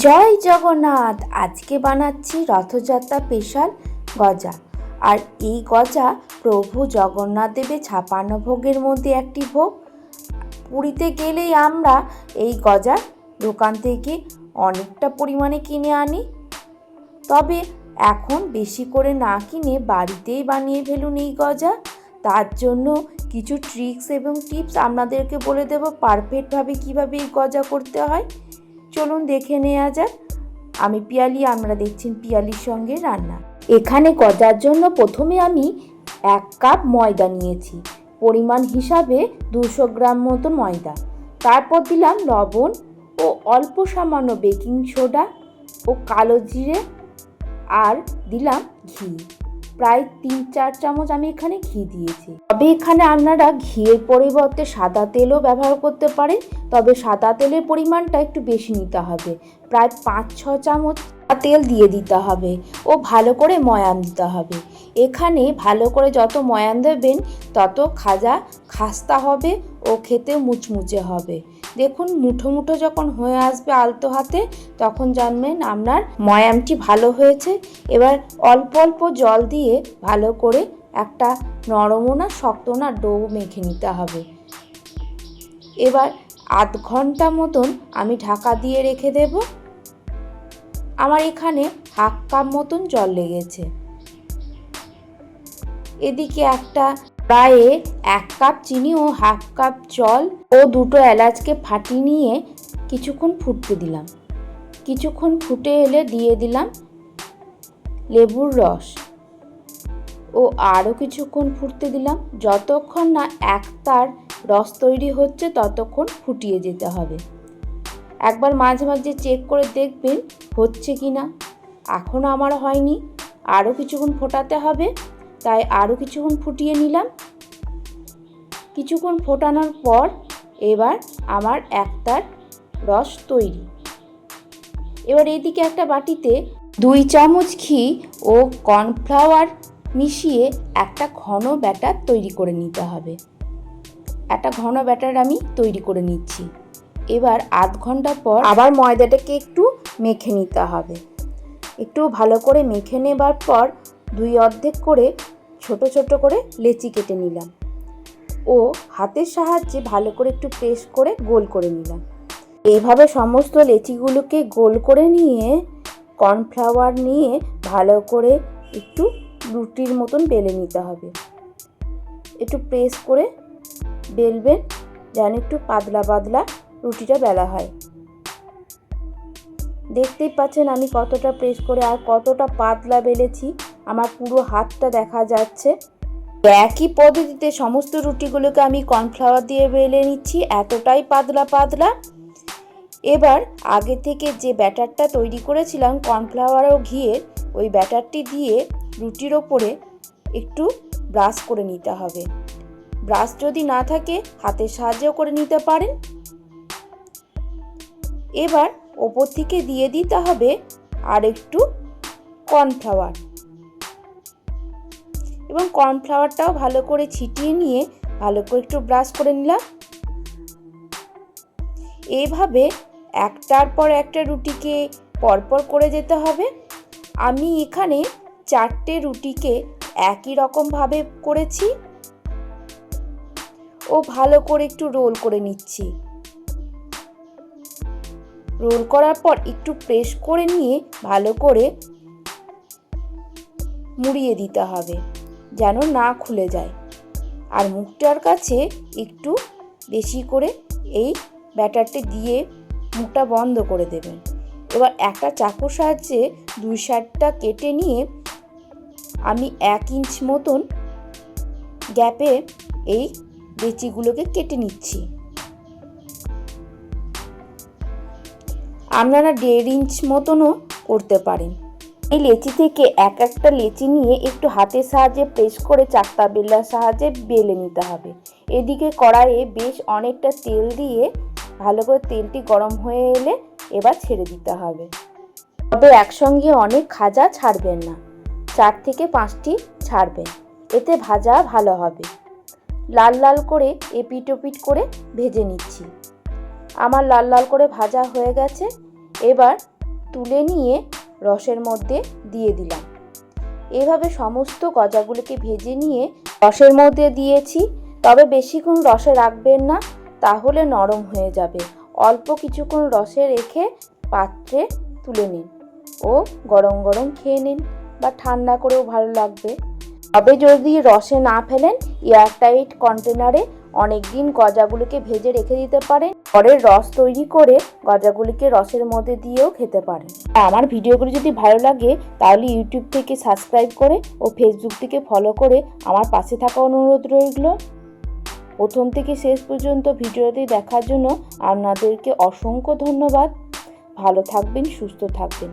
জয় জগন্নাথ, আজকে বানাচ্ছি রথযাত্রা স্পেশাল গজা। আর এই গজা প্রভু জগন্নাথ দেবের ছাপান্ন ভোগের মধ্যে একটি ভোগ। পুরীতে গেলেই আমরা এই গজা দোকান থেকে অনেকটা পরিমাণে কিনে আনি। তবে এখন বেশি করে না কিনে বাড়িতেই বানিয়ে ফেলুন এই গজা। তার জন্য কিছু ট্রিক্স এবং টিপস আপনাদেরকে বলে দেবো পারফেক্টভাবে কীভাবে এই গজা করতে হয়। চলুন দেখে নেওয়া যাক। আমি পিয়ালি, আমরা দেখছেন পিয়ালির সঙ্গে রান্না। এখানে গজার জন্য প্রথমে আমি এক কাপ ময়দা নিয়েছি। পরিমাণ হিসাবে দুশো গ্রাম মতো ময়দা। তারপর দিলাম লবণ ও অল্প সামান্য বেকিং সোডা ও কালো জিরে আর দিলাম ঘি। প্রায় তিন চার চামচ আমি এখানে ঘি দিয়েছি। তবে এখানে আপনারা ঘিয়ের পরিবর্তে সাদা তেলও ব্যবহার করতে পারেন, তবে সাদা তেলের পরিমাণটা একটু বেশি নিতে হবে। প্রায় পাঁচ, ছ চামচ তেল দিয়ে দিতে হবে ও ভালো করে ময়ান দিতে হবে। এখানে ভালো করে যত ময়ান দেবেন, তত খাজা, খাস্তা হবে ও খেতে মুচমুচে হবে। দেখুন, মুঠো মুঠো যখন হয়ে আসবে আলতো হাতে, তখন জানবেন আপনার ময়ামটি ভালো হয়েছে। এবার অল্প অল্প জল দিয়ে ভালো করে একটা নরমও না শক্ত না ডো মেখে নিতে হবে। এবার আধ ঘণ্টা মতন আমি ঢাকা দিয়ে রেখে দেব। আমার এখানে হাফ কাপ মতন জল লেগেছে। এদিকে একটা প্রায় এক কাপ চিনি ও হাফ কাপ জল ও দুটো এলাচকে ফাটিয়ে নিয়ে কিছুক্ষণ ফুটতে দিলাম। কিছুক্ষণ ফুটে এলে দিয়ে দিলাম লেবুর রস। ও আরও কিছুক্ষণ ফুটতে দিলাম। যতক্ষণ না একতার রস তৈরি হচ্ছে, ততক্ষণ ফুটিয়ে যেতে হবে। একবার মাঝে মাঝে চেক করে দেখবেন হচ্ছে কি না এখনও আমার হয়নি। আরও কিছুক্ষণ ফোটাতে হবে। তাই আরও কিছুক্ষণ ফুটিয়ে নিলাম। কিছুক্ষণ ফোটানোর পর এবার আমার একটার রস তৈরি। এবার এদিকে একটা বাটিতে দুই চামচ ঘি ও কর্নফ্লাওয়ার মিশিয়ে একটা ঘন ব্যাটার তৈরি করে নিতে হবে। একটা ঘন ব্যাটার আমি তৈরি করে নিচ্ছি। এবার আধ ঘণ্টা পর আবার ময়দাটাকে একটু মেখে নিতে হবে। একটু ভালো করে মেখে নেবার পর দুই অর্ধেক করে ছোট ছোট করে লেচি কেটে নিলাম। ও হাতের সাহায্যে ভালো করে একটু প্রেস করে গোল করে নিলাম। এইভাবে সমস্ত লেচিগুলোকে গোল করে নিয়ে, কর্নফ্লাওয়ার নিয়ে ভালো করে একটু রুটির মতন বেলে নিতে হবে। একটু প্রেস করে বেলবেন যেন একটু পাতলা পাতলা রুটিটা বেলা হয়। দেখতেই পাচ্ছেন আমি কতটা প্রেস করে আর কতটা পাতলা বেলেছি। আমার পুরো হাতটা দেখা যাচ্ছে। একই পদ্ধতিতে সমস্ত রুটিগুলোকে আমি কর্নফ্লাওয়ার দিয়ে বেলে নিচ্ছি, এতটাই পাতলা পাতলা। এবার আগে থেকে যে ব্যাটারটা তৈরি করেছিলাম কর্নফ্লাওয়ার ও ঘিয়ের, ওই ব্যাটারটি দিয়ে রুটির ওপরে একটু ব্রাশ করে নিতে হবে। ব্রাশ যদি না থাকে, হাতের সাহায্যেও করে নিতে পারেন। এবার ওপর থেকে দিয়ে দিতে হবে আর একটু কর্নফ্লাওয়ার। এবং কর্নফ্লাওয়ারটাও ভালো করে ছিটিয়ে নিয়ে ভালো করে একটু ব্রাশ করে নিলাম। এইভাবে একটার পর একটা রুটিকে পরপর করে যেতে হবে। আমি এখানে চারটে রুটিকে একই রকমভাবে করেছি। ও ভালো করে একটু রোল করে নিচ্ছি। রোল করার পর একটু প্রেস করে নিয়ে ভালো করে মুড়িয়ে দিতে হবে। যেন না খুলে যায়। আর মুখটার কাছে একটু বেশি করে এই ব্যাটারটি দিয়ে মুখটা বন্ধ করে দেবেন। এবার একটা চাকুর সাহায্যে দুই সাইডটা কেটে নিয়ে আমি এক ইঞ্চ মতন গ্যাপে এই লেচিগুলোকে কেটে নিচ্ছি। আপনারা দেড় ইঞ্চ মতনও করতে পারেন। এই লেচি থেকে এক একটা লেচি নিয়ে একটু হাতের সাহায্যে প্রেস করে চাকতা বেলার সাহায্যে বেলে নিতে হবে। এদিকে কড়াইয়ে বেশ অনেকটা তেল দিয়ে ভালো করে তেলটি গরম হয়ে এলে এবার ছেড়ে দিতে হবে। তবে একসঙ্গে অনেক খাজা ছাড়বেন না। চার থেকে পাঁচটি ছাড়বেন। এতে ভাজা ভালো হবে। লাল লাল করে এপিট ওপিট করে ভেজে নিচ্ছি। আমার লাল লাল করে ভাজা হয়ে গেছে। এবার তুলে নিয়ে রসের মধ্যে দিয়ে দিলাম। এভাবে সমস্ত গজাগুলোকে ভেজে নিয়ে রসের মধ্যে দিয়েছি। তবে বেশিক্ষণ রসে রাখবেন না, তাহলে নরম হয়ে যাবে। অল্প কিছুক্ষণ রসে রেখে পাত্রে তুলে নিন ও গরম গরম খেয়ে নিন বা ঠান্ডা করেও ভালো লাগবে। তবে যদি রসে না ফেলেন, এয়ারটাইট কন্টেনারে অনেক দিন গজাগুলিকে ভেজে রেখে দিতে পারেন পরের রস তৈরি করে গজাগুলিকে রসের মধ্যে দিয়েও খেতে পারেন আমার ভিডিওগুলি যদি ভালো লাগে, তাহলে ইউটিউব থেকে সাবস্ক্রাইব করে ও ফেসবুক থেকে ফলো করে আমার পাশে থাকা অনুরোধ রইল। প্রথম থেকে শেষ পর্যন্ত ভিডিওটি দেখার জন্য আপনাদেরকে অসংখ্য ধন্যবাদ। ভালো থাকবেন, সুস্থ থাকবেন।